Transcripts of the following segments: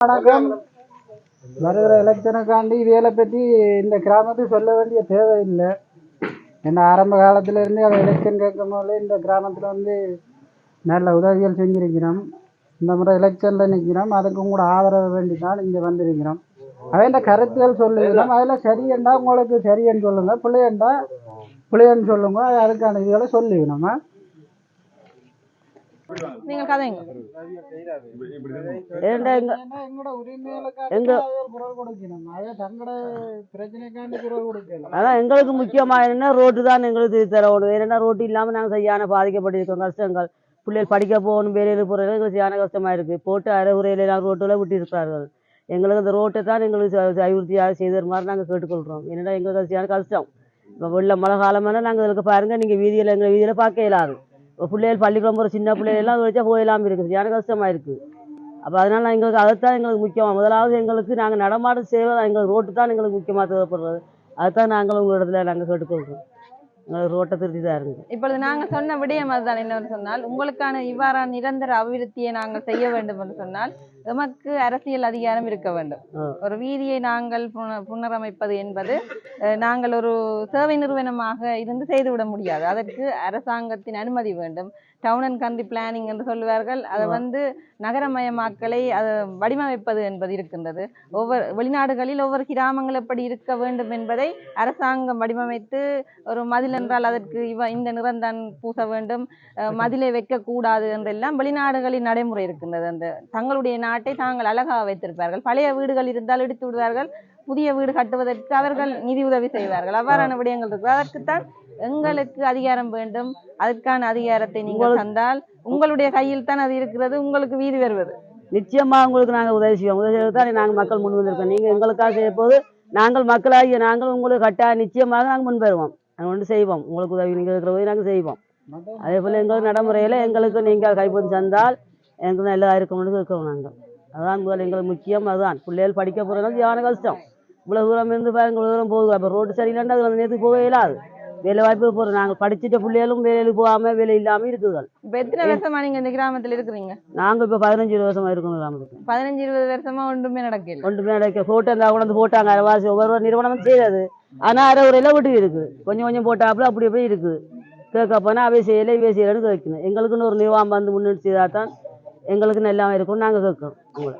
வணக்கம் வருகிற எலெக்ஷனுக்காண்டி இவைகளை பற்றி இந்த கிராமத்துக்கு சொல்ல வேண்டிய தேவை இல்லை ஏன்னா ஆரம்ப காலத்திலேருந்து அவன் எலெக்ஷன் கேட்கும் போது இந்த கிராமத்தில் வந்து நல்ல உதவிகள் செஞ்சிருக்கிறோம் இந்த முறை எலெக்ஷனில் நிற்கிறோம் அதுக்கும் கூட ஆதரவு வேண்டி தான் இங்கே வந்திருக்கிறோம் அவன் கருத்துகள் சொல்லுகிறோம் அதில் சரியண்டா உங்களுக்கு சரியன்னு சொல்லுங்கள் பிள்ளையண்டா பிள்ளையன்னு சொல்லுங்க அதுக்கான இதுகளை சொல்லிக்கணுமா அதான் எங்களுக்கு முக்கியமா என்ன ரோட்டு தான் எங்களுக்கு திருத்தி தரணும் ஏன்னா ரோட்டு இல்லாம நாங்க சரியான பாதிக்கப்பட்டிருக்கோம். கஷ்டங்கள். பிள்ளைகள் படிக்க போகணும் வேலையில் போகிறது எங்களுக்கு சரியான கஷ்டமா இருக்கு. போட்டு அரைகுறையில எல்லாம் ரோட்டுல விட்டு இருக்கிறார்கள் எங்களுக்கு அந்த ரோட்டை தான் எங்களுக்கு அபிவிருத்தியாக செய்து தருமாறு நாங்கள் கேட்டுக்கொள்கிறோம் என்னடா எங்களுக்கு சரியான கஷ்டம்? இப்போ வெள்ள மழை காலமெல்லாம் நாங்கள் இதுக்கு பாருங்க நீங்க வீதியில எங்கள் வீதியில பார்க்க இயலாது. பிள்ளைகள் பள்ளிக்கூடம் போகிற சின்ன பிள்ளைகள்லாம் வச்சா போயிடலாம் இருக்குது. சரியான கஷ்டமாக இருக்கு அப்போ அதனால் எங்களுக்கு அதைத்தான் எங்களுக்கு முக்கியமாக முதலாவது எங்களுக்கு நாங்கள் நடமாட செய்வதான் எங்களுக்கு ரோட்டு தான் எங்களுக்கு முக்கியமாக தேவைப்படுறது. அதுதான் நாங்கள் உங்களிடத்துல நாங்கள் கேட்டுக்கொள்கிறோம். எங்களுக்கு ரோட்டை திருத்தி தான் இருந்தது இப்பொழுது நாங்கள் சொன்ன விடயம் அதுதான். என்னவென்று சொன்னால் உங்களுக்கான இவ்வாறான நிரந்தர அபிவிருத்தியை நாங்கள் செய்ய வேண்டும் என்று சொன்னால் எமக்கு அரசியல் அதிகாரம் இருக்க வேண்டும். ஒரு வீதியை நாங்கள் புன- புனரமைப்பது என்பது நாங்கள் ஒரு சேவை நிறுவனமாக இருந்து செய்துவிட முடியாது. அதற்கு அரசாங்கத்தின் அனுமதி வேண்டும். டவுன் அண்ட் கண்ட்ரி பிளானிங் என்று சொல்லுவார்கள். அதை. வந்து நகரமயமாக்கலை அதை வடிவமைப்பது என்பது இருக்கின்றது. ஒவ்வொரு வெளிநாடுகளில் ஒவ்வொரு கிராமங்கள் எப்படி இருக்க வேண்டும் என்பதை அரசாங்கம் வடிவமைத்து ஒரு மதில் என்றால் அதற்கு இவ இந்த நிறந்தான் பூச வேண்டும். மதிலை வைக்கக்கூடாது என்றெல்லாம் வெளிநாடுகளில் நடைமுறை இருக்கின்றது. அந்த தங்களுடைய நாட்டை தாங்கள் அழகாக வைத்திருப்பார்கள். பழைய வீடுகள் இருந்தால் இடித்து விடுவார்கள். புதிய வீடு கட்டுவதற்கு அவர்கள் நிதி உதவி செய்வார்கள். அவ்வாறான விடயங்கள் இருக்கு. அதற்குத்தான் எங்களுக்கு அதிகாரம் வேண்டும். அதற்கான அதிகாரத்தை நீங்கள் தந்தால் உங்களுடைய கையில் தான் அது இருக்கிறது. உங்களுக்கு வீதி வருவது. நிச்சயமா உங்களுக்கு நாங்கள் உதவி செய்வோம். உதவி செய்ய தான் நாங்கள் மக்கள் முன் வந்திருக்கோம். நீங்கள் எங்களுக்காக செய்ய போது நாங்கள் மக்களாகிய நாங்கள் உங்களுக்கு கட்டாய நிச்சயமாக நாங்கள் முன் பெறுவோம் நாங்கள் ஒன்று செய்வோம். உங்களுக்கு உதவி நீங்கள் இருக்கிற உதவி நாங்கள் செய்வோம். அதே போல் எங்கள் நடைமுறையில் எங்களுக்கு நீங்கள் கைப்பற்றி தந்தால் எங்களுக்கு நல்லா இருக்கும்னு இருக்கிறோம் நாங்கள். அதான் முதல்ல எங்களுக்கு முக்கியம் அதுதான். பிள்ளைகள் படிக்க போகிறது யானை கஷ்டம். இவ்வளோ தூரம் இருந்து பாருங்க இவ்வளோ தூரம் போகுது. அப்போ ரோடு சரியில்லைன்னா அது வந்து நேற்று போகவே இல்லாது. வேலை வாய்ப்பு போகிறோம் நாங்கள் படிச்சுட்ட பிள்ளைகளும் வேலைக்கு போகாமல் வேலை இல்லாமல் இருக்குதுகள். இப்ப எத்தனை வருஷமா நீங்க இந்த கிராமத்தில் இருக்கிறீங்க? நாங்கள் இப்போ பதினஞ்சு இருபது வருஷமாக இருக்கோம் கிராமத்துக்கு. பதினஞ்சு இருபது வருஷமா ஒன்றுமே நடக்கல. ஒன்றுமே கிடைக்க ஃபோட்டோ இருந்தால் கொண்டு வந்து போட்டாங்க. அரைவாசி ஒவ்வொரு நிறுவனம் செய்யாது ஆனால் அரை உரையில் விட்டு இருக்குது கொஞ்சம் கொஞ்சம் போட்டாப்புல அப்படி அப்படி இருக்குது கேட்க போனால் அவை செய்யலை இவை செய்யலைன்னு கேட்கணும். எங்களுக்குன்னு ஒரு நிர்வாகம் வந்து முன்னெடுத்து செய்தால் தான் எங்களுக்கு நல்லா இருக்கும் நாங்கள் கேட்கோம் உங்களை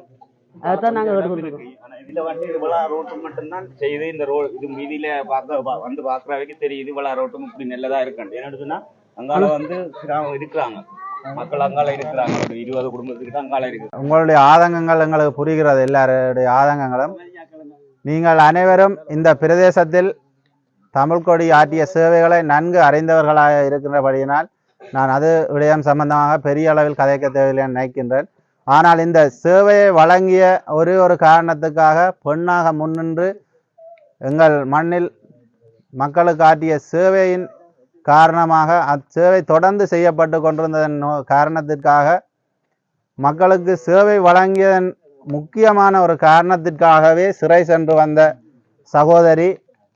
அதைத்தான் நாங்கள் கேட்டுக்கொண்டிருக்கோம் ஆனா இதுல வந்து இவ்வளவு ரோட்டு மட்டும்தான் செய்து இந்த ரோ இது மீதியில பார்க்க பா- வந்து பாக்குற வரைக்கும் தெரியுது இவ்வளவு ரோட்டும் இப்படி நல்லதா இருக்கு என்னன்னு சொன்னா அங்கால வந்து கிராமம் இருக்கிறாங்க. மக்கள் அங்கால இருக்கிறாங்க. ஒரு இருபது குடும்பத்துக்கிட்ட அங்கால இருக்கு உங்களுடைய ஆதங்கங்கள் எங்களுக்கு புரிகிறது. எல்லாருடைய ஆதங்கங்களும். நீங்கள் அனைவரும் இந்த பிரதேசத்தில் தமிழ் கொடி ஆற்றிய சேவைகளை நன்கு அறிந்தவர்களாக இருக்கின்றபடியினால் நான் அது விடயம் சம்பந்தமாக பெரிய அளவில் கதைக்க தேவையில்லை என நினைக்கின்றேன். ஆனால் இந்த சேவையை வழங்கிய ஒரே ஒரு காரணத்துக்காக பெண்ணாக முன்னின்று எங்கள் மண்ணில் மக்களுக்கு ஆற்றிய சேவையின் காரணமாக அச்சேவை தொடர்ந்து செய்யப்பட்டு கொண்டிருந்ததன் காரணத்திற்காக மக்களுக்கு சேவை வழங்கியதன் முக்கியமான ஒரு காரணத்திற்காகவே சிறை சென்று வந்த சகோதரி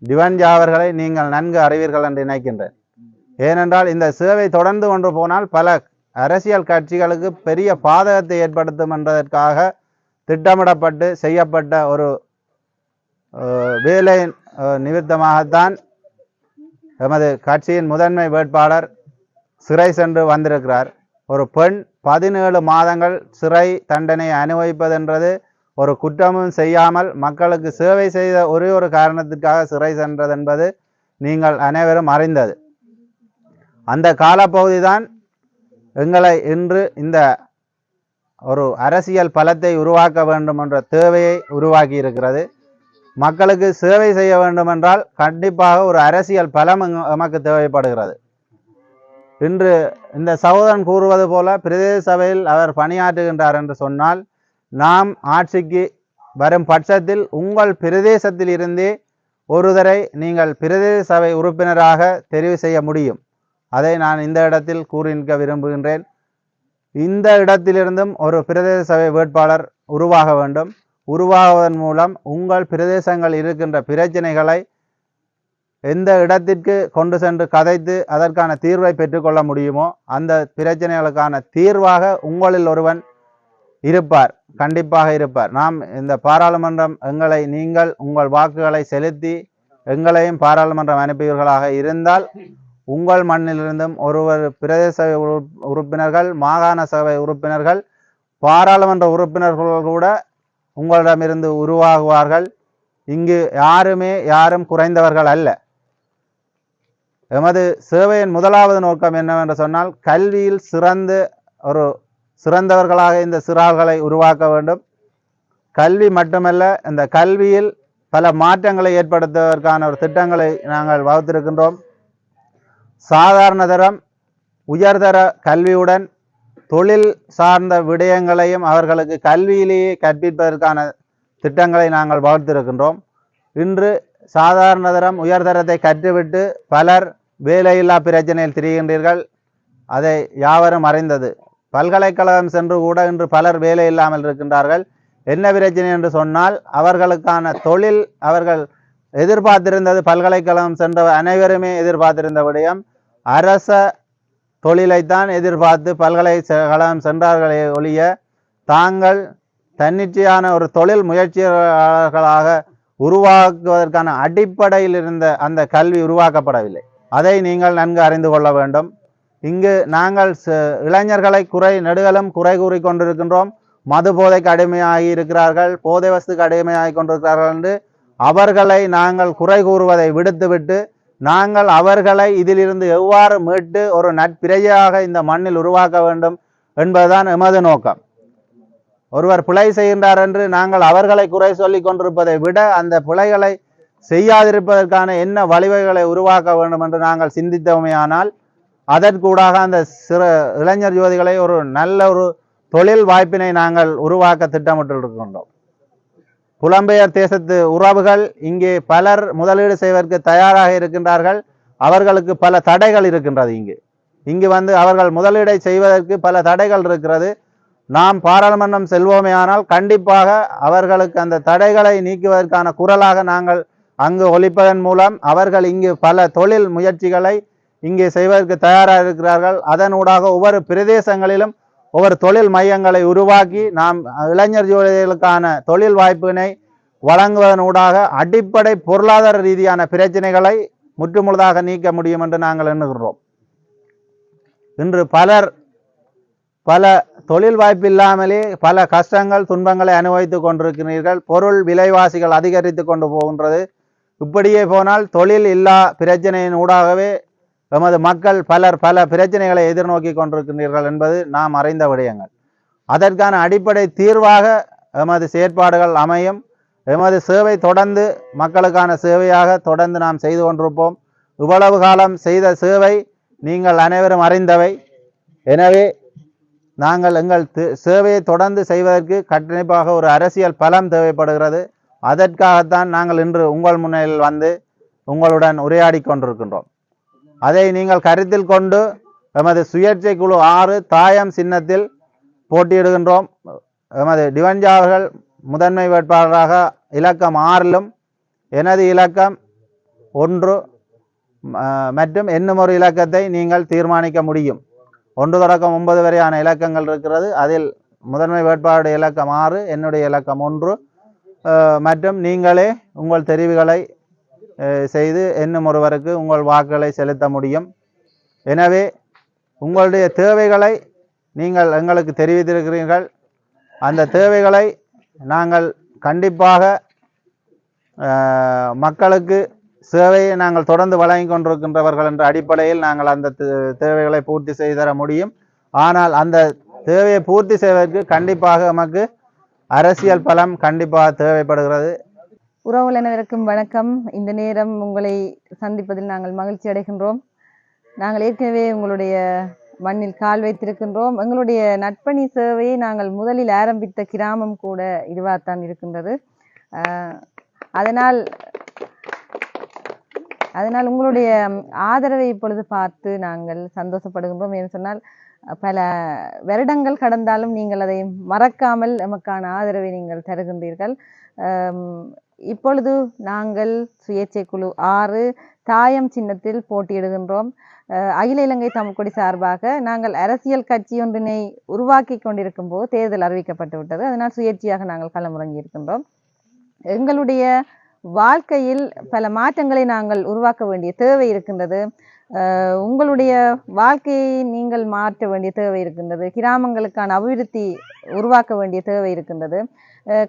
திவன்ஜா அவர்களை நீங்கள் நன்கு அறிவீர்கள் என்று நினைக்கின்றேன். ஏனென்றால் இந்த சேவை தொடர்ந்து கொண்டு போனால் பல அரசியல் கட்சிகளுக்கு பெரிய பாதகத்தை ஏற்படுத்தும் என்பதற்காக திட்டமிடப்பட்டு செய்யப்பட்ட ஒரு வேலை நிமித்தமாகத்தான் எமது கட்சியின் முதன்மை வேட்பாளர் சிறை சென்று வந்திருக்கிறார். ஒரு பெண் பதினேழு மாதங்கள் சிறை தண்டனை அனுபவிப்பதென்றது ஒரு குற்றமும் செய்யாமல் மக்களுக்கு சேவை செய்த ஒரே ஒரு காரணத்திற்காக சிறை சென்றதென்பது நீங்கள் அனைவரும் அறிந்தது. அந்த காலப்பகுதி தான் எங்களை இன்று இந்த ஒரு அரசியல் பலத்தை உருவாக்க வேண்டும் என்ற தேவையை உருவாக்கி இருக்கிறது. மக்களுக்கு சேவை செய்ய வேண்டுமென்றால் கண்டிப்பாக ஒரு அரசியல் பலம் எங்க- எமக்கு தேவைப்படுகிறது. இன்று இந்த சகோதரன் கூறுவது போல பிரதேச சபையில் அவர் பணியாற்றுகின்றார் என்று சொன்னால் நாம் ஆட்சிக்கு வரும் பட்சத்தில் உங்கள் பிரதேசத்தில் இருந்தே ஒருவரை நீங்கள் பிரதேச சபை உறுப்பினராக தெரிவு செய்ய முடியும். அதை நான் இந்த இடத்தில் கூறி நிற்க விரும்புகின்றேன். இந்த இடத்திலிருந்தும் ஒரு பிரதேச சபை வேட்பாளர் உருவாக வேண்டும். உருவாகுவதன் மூலம் உங்கள் பிரதேசங்கள் இருக்கின்ற பிரச்சனைகளை எந்த இடத்திற்கு கொண்டு சென்று கதைத்து அதற்கான தீர்வை பெற்றுக்கொள்ள முடியுமோ அந்த பிரச்சனைகளுக்கான தீர்வாக உங்களில் ஒருவன் இருப்பார். கண்டிப்பாக இருப்பார். நாம் இந்த பாராளுமன்றம் எங்களை நீங்கள் உங்கள் வாக்குகளை செலுத்தி எங்களையும் பாராளுமன்றம் அனுப்பியவர்களாக இருந்தால் உங்கள் மண்ணிலிருந்தும் ஒருவர் பிரதேச சபை உறுப்பினர்கள் மாகாண சபை உறுப்பினர்கள் பாராளுமன்ற உறுப்பினர்கள் கூட உங்களிடமிருந்து உருவாகுவார்கள். இங்கு யாருமே யாரும் குறைந்தவர்கள் அல்ல. எமது சேவையின் முதலாவது நோக்கம் என்னவென்று சொன்னால் கல்வியில் சிறந்து ஒரு சிறந்தவர்களாக இந்த சிறார்களை உருவாக்க வேண்டும். கல்வி மட்டுமல்ல இந்த கல்வியில் பல மாற்றங்களை ஏற்படுத்துவதற்கான ஒரு திட்டங்களை நாங்கள் வகுத்திருக்கின்றோம். சாதாரண தரம் உயர்தர கல்வியுடன் தொழில் சார்ந்த விடயங்களையும் அவர்களுக்கு கல்வியிலேயே கற்பிப்பதற்கான திட்டங்களை நாங்கள் வகுத்திருக்கின்றோம் இன்று சாதாரண தரம் உயர்தரத்தை கற்றுவிட்டு பலர் வேலையில்லா பிரச்சனையில் திரிகின்றீர்கள். அதை யாவரும் அறிந்தது. பல்கலைக்கழகம் சென்று கூட இன்று பலர் வேலை இல்லாமல் இருக்கின்றார்கள். என்ன பிரச்சனை என்று சொன்னால் அவர்களுக்கான தொழில் அவர்கள் எதிர்பார்த்திருந்தது பல்கலைக்கழகம் சென்ற அனைவருமே எதிர்பார்த்திருந்த விடயம். அரச தொழிலைத்தான் எதிர்பார்த்து பல்கலைக்கழகம் சென்றார்களே ஒழிய தாங்கள் தன்னிச்சையான ஒரு தொழில் முயற்சியாளர்களாக உருவாக்குவதற்கான அடிப்படையில் இருந்த அந்த கல்வி உருவாக்கப்படவில்லை. அதை நீங்கள் நன்கு அறிந்து கொள்ள வேண்டும். இங்கு நாங்கள் ச- இளைஞர்களை குறை நெடுகலும் குறை கூறி கொண்டிருக்கின்றோம். மது போதைக்கு அடிமையாகி இருக்கிறார்கள் போதை வஸ்துக்கு அடிமையாகி கொண்டிருக்கிறார்கள் என்று அவர்களை நாங்கள் குறை கூறுவதை விடுத்துவிட்டு நாங்கள் அவர்களை இதிலிருந்து எவ்வாறு மீட்டு ஒரு நட்பிரையாக இந்த மண்ணில் உருவாக்க வேண்டும் என்பதுதான் எமது நோக்கம். ஒருவர் பிழை செய்கின்றார் என்று நாங்கள் அவர்களை குறை சொல்லி கொண்டிருப்பதை விட அந்த பிழைகளை செய்யாதிருப்பதற்கான என்ன வழிவகைகளை உருவாக்க வேண்டும் என்று நாங்கள் சிந்தித்தோமேயானால் அதற்கூடாக அந்த சிறு இளைஞர் ஜோதிகளை ஒரு நல்ல ஒரு தொழில் வாய்ப்பினை நாங்கள் உருவாக்க திட்டமிட்டு இருக்கின்றோம் புலம்பெயர் தேசத்து உறவுகள் இங்கே பலர் முதலீடு செய்வதற்கு தயாராக இருக்கின்றார்கள். அவர்களுக்கு பல தடைகள் இருக்கின்றது இங்கு. இங்கு வந்து அவர்கள் முதலீடை செய்வதற்கு பல தடைகள் இருக்கிறது. நாம் பாராளுமன்றம் செல்வோமேயானால் கண்டிப்பாக அவர்களுக்கு அந்த தடைகளை நீக்குவதற்கான குரலாக நாங்கள் அங்கு ஒழிப்பதன் மூலம் அவர்கள் இங்கு பல தொழில் முயற்சிகளை இங்கே செய்வதற்கு தயாராக இருக்கிறார்கள். அதனூடாக ஒவ்வொரு பிரதேசங்களிலும் ஒவ்வொரு தொழில் மையங்களை உருவாக்கி நாம் இளைஞர் ஜோதிகளுக்கான தொழில் வாய்ப்பினை வழங்குவதனூடாக அடிப்படை பொருளாதார ரீதியான பிரச்சனைகளை முற்றுமுழுதாக நீக்க முடியும் என்று நாங்கள் எண்ணுகிறோம் இன்று பலர் பல தொழில் வாய்ப்பு இல்லாமலே பல கஷ்டங்கள் துன்பங்களை அனுபவித்துக் கொண்டிருக்கிறீர்கள். பொருள் விலைவாசிகள் அதிகரித்து கொண்டு போகின்றது. இப்படியே போனால் தொழில் இல்லா பிரச்சனையின் ஊடாகவே எமது மக்கள் பலர் பல பிரச்சனைகளை எதிர்நோக்கி கொண்டிருக்கின்றீர்கள் என்பது நாம் அறிந்த விடயங்கள். அதற்கான அடிப்படை தீர்வாக எமது செயற்பாடுகள் அமையும். எமது சேவை தொடர்ந்து மக்களுக்கான சேவையாக தொடர்ந்து நாம் செய்து கொண்டிருப்போம். இவ்வளவு காலம் செய்த சேவை நீங்கள் அனைவரும் அறிந்தவை. எனவே நாங்கள் எங்கள் சேவையை தொடர்ந்து செய்வதற்கு கண்டிப்பாக ஒரு அரசியல் பலம் தேவைப்படுகிறது. அதற்காகத்தான் நாங்கள் இன்று உங்கள் முன்னிலையில் வந்து உங்களுடன் உரையாடி கொண்டிருக்கின்றோம். அதை நீங்கள் கருத்தில் கொண்டு எமது சுயேட்சை குழு ஆறு தாயம் சின்னத்தில் போட்டியிடுகின்றோம். எமது டிவஞ்சா அவர்கள் முதன்மை வேட்பாளராக இலக்கம் ஆறிலும் எனது இலக்கம் ஒன்று மற்றும் என்னும் ஒரு இலக்கத்தை நீங்கள் தீர்மானிக்க முடியும். ஒன்று தொடக்கம் ஒன்பது வரையான இலக்கங்கள் இருக்கிறது. அதில் முதன்மை வேட்பாளருடைய இலக்கம் ஆறு என்னுடைய இலக்கம் ஒன்று. மற்றும் நீங்களே உங்கள் தெரிவுகளை செய்து என்னும் ஒருவருக்கு உங்கள் வாக்குகளை செலுத்த முடியும். எனவே உங்களுடைய தேவைகளை நீங்கள் எங்களுக்கு தெரிவித்திருக்கிறீர்கள். அந்த தேவைகளை நாங்கள் கண்டிப்பாக மக்களுக்கு சேவையை நாங்கள் தொடர்ந்து வழங்கி கொண்டிருக்கின்றவர்கள் என்ற அடிப்படையில் நாங்கள் அந்த தேவைகளை பூர்த்தி செய்து தர முடியும். ஆனால் அந்த தேவையை பூர்த்தி செய்வதற்கு கண்டிப்பாக நமக்கு அரசியல் பலம் கண்டிப்பாக தேவைப்படுகிறது. உறவுகள் வணக்கம். இந்த நேரம் உங்களை சந்திப்பதில் நாங்கள் மகிழ்ச்சி அடைகின்றோம். நாங்கள் ஏற்கனவே உங்களுடைய மண்ணில் கால் வைத்திருக்கின்றோம். எங்களுடைய நட்பணி சேவையை நாங்கள் முதலில் ஆரம்பித்த கிராமம் கூட இதுவாகத்தான் இருக்கின்றது. ஆஹ் அதனால் அதனால் உங்களுடைய ஆதரவை இப்பொழுது பார்த்து நாங்கள் சந்தோஷப்படுகின்றோம் என்று சொன்னால் பல வருடங்கள் கடந்தாலும் நீங்கள் அதை மறக்காமல் நமக்கான ஆதரவை நீங்கள் தருகின்றீர்கள். இப்பொழுது நாங்கள் சுயேட்சை குழு ஆறு தாயம் சின்னத்தில் போட்டியிடுகின்றோம். அஹ், அகில இலங்கை தமிழ்கொடி சார்பாக நாங்கள் அரசியல் கட்சி ஒன்றினை உருவாக்கி கொண்டிருக்கும் போது தேர்தல் அறிவிக்கப்பட்டு விட்டது. அதனால் சுயேட்சையாக நாங்கள் களமிறங்கி இருக்கின்றோம். எங்களுடைய வாழ்க்கையில் பல மாற்றங்களை நாங்கள் உருவாக்க வேண்டிய தேவை இருக்கின்றது. உங்களுடைய வாழ்க்கையை நீங்கள் மாற்ற வேண்டிய தேவை இருக்கின்றது. கிராமங்களுக்கான அபிவிருத்தி உருவாக்க வேண்டிய தேவை இருக்கின்றது.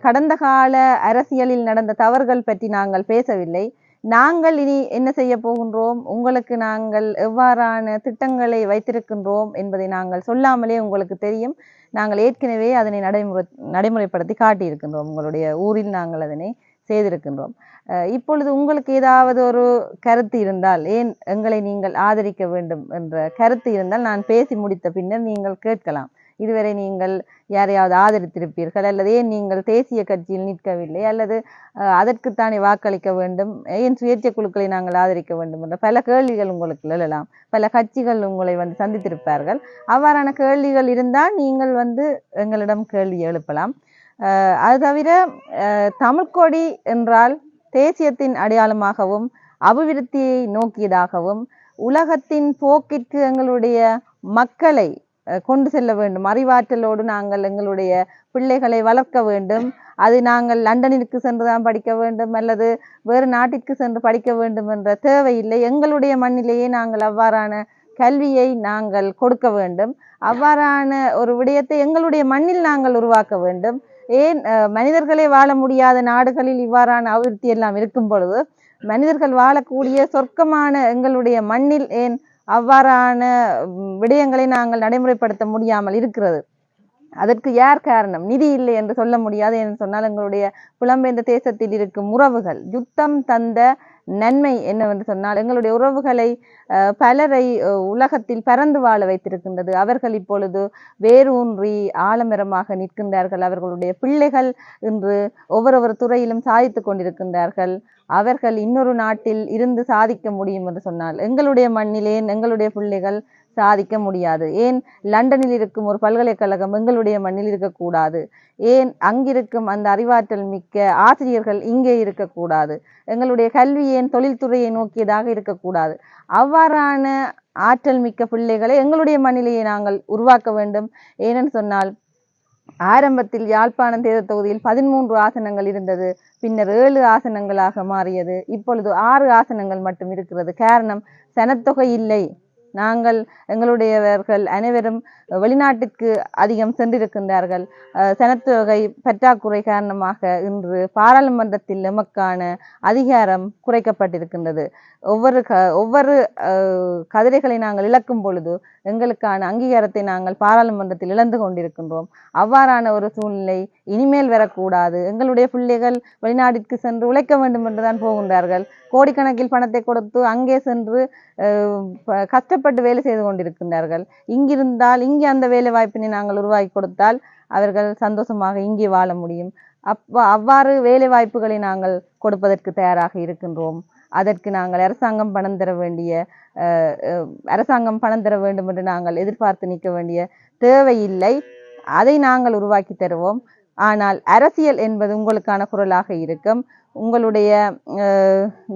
கடந்த கால அரசியலில் நடந்த தவறுகள் பற்றி நாங்கள் பேசவில்லை. நாங்கள் இனி என்ன செய்ய போகின்றோம்? உங்களுக்கு நாங்கள் எவ்வாறான திட்டங்களை வைத்திருக்கின்றோம் என்பதை நாங்கள் சொல்லாமலே உங்களுக்கு தெரியும். நாங்கள் ஏற்கனவே அதனை நடைமுறை நடைமுறைப்படுத்தி காட்டியிருக்கின்றோம். உங்களுடைய ஊரில் நாங்கள் அதனை செய்திருக்கின்றோம். அஹ் இப்பொழுது உங்களுக்கு ஏதாவது ஒரு கருத்து இருந்தால் ஏன் எங்களை நீங்கள் ஆதரிக்க வேண்டும் என்ற கருத்து இருந்தால் நான் பேசி முடித்த பின்னர் நீங்கள் கேட்கலாம். இதுவரை நீங்கள் யாரையாவது ஆதரித்திருப்பீர்கள் அல்லது ஏன் நீங்கள் தேசிய கட்சியில் நிற்கவில்லை அல்லது அஹ், அதற்குத்தானே வாக்களிக்க வேண்டும் ஏன் சுயேட்சை குழுக்களை நாங்கள் ஆதரிக்க வேண்டும் என்ற பல கேள்விகள் உங்களுக்கு எழலாம் பல கட்சிகள் உங்களை வந்து சந்தித்திருப்பார்கள். அவ்வாறான கேள்விகள் இருந்தால் நீங்கள் வந்து எங்களிடம் கேள்வி எழுப்பலாம். அது தவிர தமிழ்கொடி தமிழ்க்கொடி என்றால் தேசியத்தின் அடையாளமாகவும் அபிவிருத்தியை நோக்கியதாகவும் உலகத்தின் போக்கிற்கு எங்களுடைய மக்களை கொண்டு செல்ல வேண்டும். அறிவாற்றலோடு நாங்கள் எங்களுடைய பிள்ளைகளை வளர்க்க வேண்டும். அது நாங்கள் லண்டனிற்கு சென்று தான் படிக்க வேண்டும் அல்லது வேறு நாட்டிற்கு சென்று படிக்க வேண்டும் என்ற தேவையில்லை. எங்களுடைய மண்ணிலேயே நாங்கள் அவ்வாறான கல்வியை நாங்கள் கொடுக்க வேண்டும். அவ்வாறான ஒரு விடயத்தை எங்களுடைய மண்ணில் நாங்கள் உருவாக்க வேண்டும். ஏன் மனிதர்களே வாழ முடியாத நாடுகளில் இவ்வாறான அபிவிருத்தி எல்லாம் இருக்கும் பொழுது மனிதர்கள் வாழக்கூடிய சொர்க்கமான எங்களுடைய மண்ணில் ஏன் அவ்வாறான விடயங்களை நாங்கள் நடைமுறைப்படுத்த முடியாமல் இருக்கிறது. அதற்கு யார் காரணம்? நிதி இல்லை என்று சொல்ல முடியாது. என்று சொன்னால் எங்களுடைய புலம்பெயர்ந்த தேசத்தில் இருக்கும் உறவுகள். யுத்தம் தந்த நன்மை என்னவென்று சொன்னால் எங்களுடைய உறவுகளை அஹ், பலரை உலகத்தில் பறந்து வாழ வைத்திருக்கின்றது. அவர்கள் இப்பொழுது வேரூன்றி ஆலமரமாக நிற்கின்றார்கள். அவர்களுடைய பிள்ளைகள் இன்று ஒவ்வொரு துறையிலும் சாதித்துக் கொண்டிருக்கின்றார்கள். அவர்கள் இன்னொரு நாட்டில் இருந்து சாதிக்க முடியும் என்று சொன்னால் எங்களுடைய மண்ணிலே எங்களுடைய பிள்ளைகள் சாதிக்க முடியாது. ஏன்? லண்டனில் இருக்கும் ஒரு பல்கலைக்கழகம் எங்களுடைய மண்ணில் இருக்கக்கூடாது. ஏன்? அங்கிருக்கும் அந்த அறிவாற்றல் மிக்க ஆசிரியர்கள் இங்கே இருக்கக்கூடாது. எங்களுடைய கல்வி ஏன்? தொழில்துறையை நோக்கியதாக இருக்கக்கூடாது. அவ்வாறான ஆற்றல் மிக்க பிள்ளைகளை எங்களுடைய மண்ணிலேயே நாங்கள் உருவாக்க வேண்டும். ஏனென்று சொன்னால் ஆரம்பத்தில் யாழ்ப்பாணம் தேர்தல் தொகுதியில் பதிமூன்று ஆசனங்கள் இருந்தது. பின்னர் ஏழு ஆசனங்களாக மாறியது. இப்பொழுது ஆறு ஆசனங்கள் மட்டும் இருக்கிறது. காரணம் சனத்தொகை இல்லை. நாங்கள் எங்களுடையவர்கள் அனைவரும் வெளிநாட்டுக்கு அதிகம் சென்றிருக்கின்றார்கள். சனத்தொகை பற்றாக்குறை காரணமாக இன்று பாராளுமன்றத்தில் எமக்கான அதிகாரம் குறைக்கப்பட்டிருக்கின்றது. ஒவ்வொரு க ஒவ்வொரு கதிரைகளை நாங்கள் இழக்கும் பொழுது எங்களுக்கான அங்கீகாரத்தை நாங்கள் பாராளுமன்றத்தில் இழந்து கொண்டிருக்கின்றோம். அவ்வாறான ஒரு சூழ்நிலை இனிமேல் வரக்கூடாது. எங்களுடைய பிள்ளைகள் வெளிநாட்டிற்கு சென்று உழைக்க வேண்டும் என்றுதான் போகின்றார்கள். கோடிக்கணக்கில் பணத்தை கொடுத்து அங்கே சென்று கஷ்டப்ப ப- வேலை செய்து கொண்டிருக்கின்றார்கள். இங்கிருந்தால் இங்கே அந்த வேலை வாய்ப்பினை நாங்கள் உருவாக்கி கொடுத்தால் அவர்கள் சந்தோஷமாக இங்கே வாழ முடியும். அப்போ அவ்வாறு வேலை வாய்ப்புகளை நாங்கள் கொடுப்பதற்கு தயாராக இருக்கின்றோம். அதற்கு நாங்கள் அரசாங்கம் பணம் தர வேண்டிய அஹ், அரசாங்கம் பணம் தர வேண்டும் என்று நாங்கள் எதிர்பார்த்து நிற்க வேண்டிய தேவையில்லை. அதை நாங்கள் உருவாக்கி தருவோம். ஆனால் அரசியல் என்பது உங்களுக்கான குரலாக இருக்கும். உங்களுடைய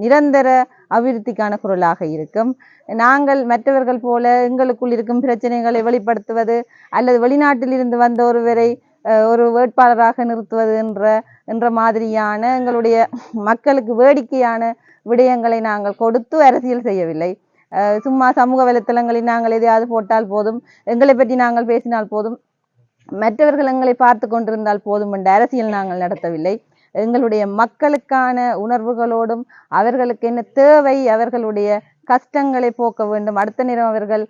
நிரந்தர அபிவிருத்திக்கான குரலாக இருக்கும். நாங்கள் மற்றவர்கள் போல எங்களுக்குள் இருக்கும் பிரச்சனைகளை வெளிப்படுத்துவது அல்லது வெளிநாட்டில் இருந்து வந்த ஒருவரை ஒரு வேட்பாளராக நிறுத்துவது என்ற என்ற மாதிரியான எங்களுடைய மக்களுக்கு வேடிக்கையான விடயங்களை நாங்கள் கொடுத்து அரசியல் செய்யவில்லை. சும்மா சமூக வலைத்தளங்களில் நாங்கள் எதையாவது போட்டால் போதும் எங்களை பற்றி நாங்கள் பேசினால் போதும். மற்றவர்கள் எங்களை பார்த்து கொண்டிருந்தால் போதும் என்ற அரசியல் நாங்கள் நடத்தவில்லை. எங்களுடைய மக்களுக்கான உணர்வுகளோடும் அவர்களுக்கு என்ன தேவை அவர்களுடைய கஷ்டங்களை போக்க வேண்டும். அடுத்த நேரம் அவர்கள்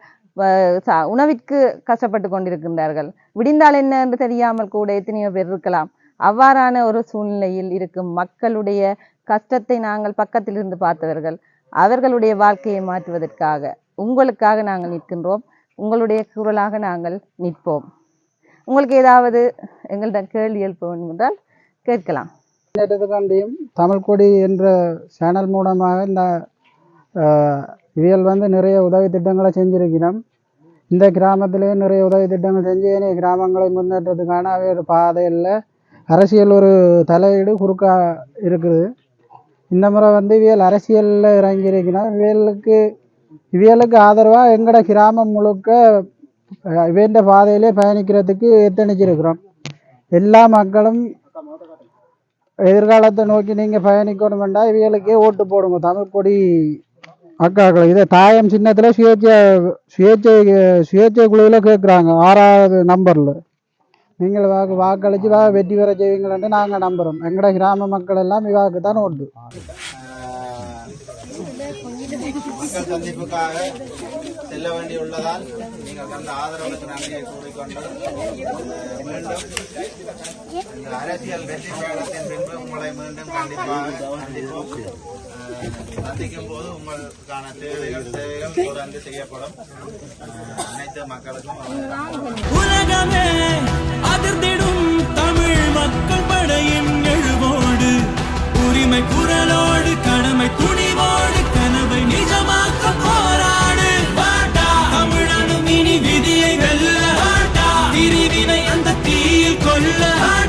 உணவிற்கு கஷ்டப்பட்டு கொண்டிருக்கின்றார்கள். விடிந்தால் என்ன என்று தெரியாமல் கூட எத்தனையோ பேர் இருக்கலாம். அவ்வாறான ஒரு சூழ்நிலையில் இருக்கும் மக்களுடைய கஷ்டத்தை நாங்கள் பக்கத்தில் இருந்து பார்த்தவர்கள் அவர்களுடைய வாழ்க்கையை மாற்றுவதற்காக உங்களுக்காக நாங்கள் நிற்கின்றோம். உங்களுடைய குரலாக நாங்கள் நிற்போம். உங்களுக்கு ஏதாவது எங்களிடம் கேள்வி எழுப்ப வேண்டும் என்றால் கேட்கலாம். முன்னேற்றத்துக்காண்டியும் தமிழ் கொடி என்ற சேனல் மூலமாக இந்த இவியல் வந்து நிறைய உதவி திட்டங்களை செஞ்சிருக்கிறோம். இந்த கிராமத்திலே நிறைய உதவி திட்டங்கள் செஞ்சு ஏனைய கிராமங்களை முன்னேற்றத்துக்கான ஒரு பாதையில் அரசியல் ஒரு தலையீடு குறுக்கா இருக்குது. இந்த முறை வந்து இவியல் அரசியலில் இறங்கியிருக்கிறோம் இவியலுக்கு இவியலுக்கு ஆதரவாக எங்களோட கிராமம் முழுக்க அஹ், பாதையிலே பயணிக்கிறதுக்கு எத்தனிச்சிருக்கிறோம் எல்லா மக்களும் எதிர்காலத்தை நோக்கி நீங்கள் பயணிக்கணுமெண்டா இவியலுக்கே ஓட்டு போடுங்க தமிழ் கொடி அக்காக்கள். இதை தாயம் சின்னத்தில் சுயேட்சை சுயேட்சை சுயேட்சை குழுவில் கேட்குறாங்க ஆறாவது நம்பரில். நீங்கள் வாக்கு வாக்களித்து வா வெற்றி பெற செய்வீங்களன்ட்டு நாங்கள் நம்புகிறோம் எங்களோட கிராம மக்கள் எல்லாம் இவாக்கு தான் ஓட்டு. சந்திப்புக்காக செல்ல வேண்டியுள்ளதால் நீங்கள் தந்த ஆதரவுக்கு நன்றியை கூறிக்கொண்டு மீண்டும் இந்த அரசியல் வெற்றி பயணத்தின் பின்பு உங்களை மீண்டும் கண்டிப்பாக சந்திக்கும் போது உங்களுக்கான தேவைகள் தேவைகள் தொடர்ந்து செய்யப்படும். அனைத்து மக்களுக்கும் அதிர்ந்திடும் தமிழ் மக்கள் படையின் எழுவோடு உரிமை குரலோடு கடமை துணிவோடு love.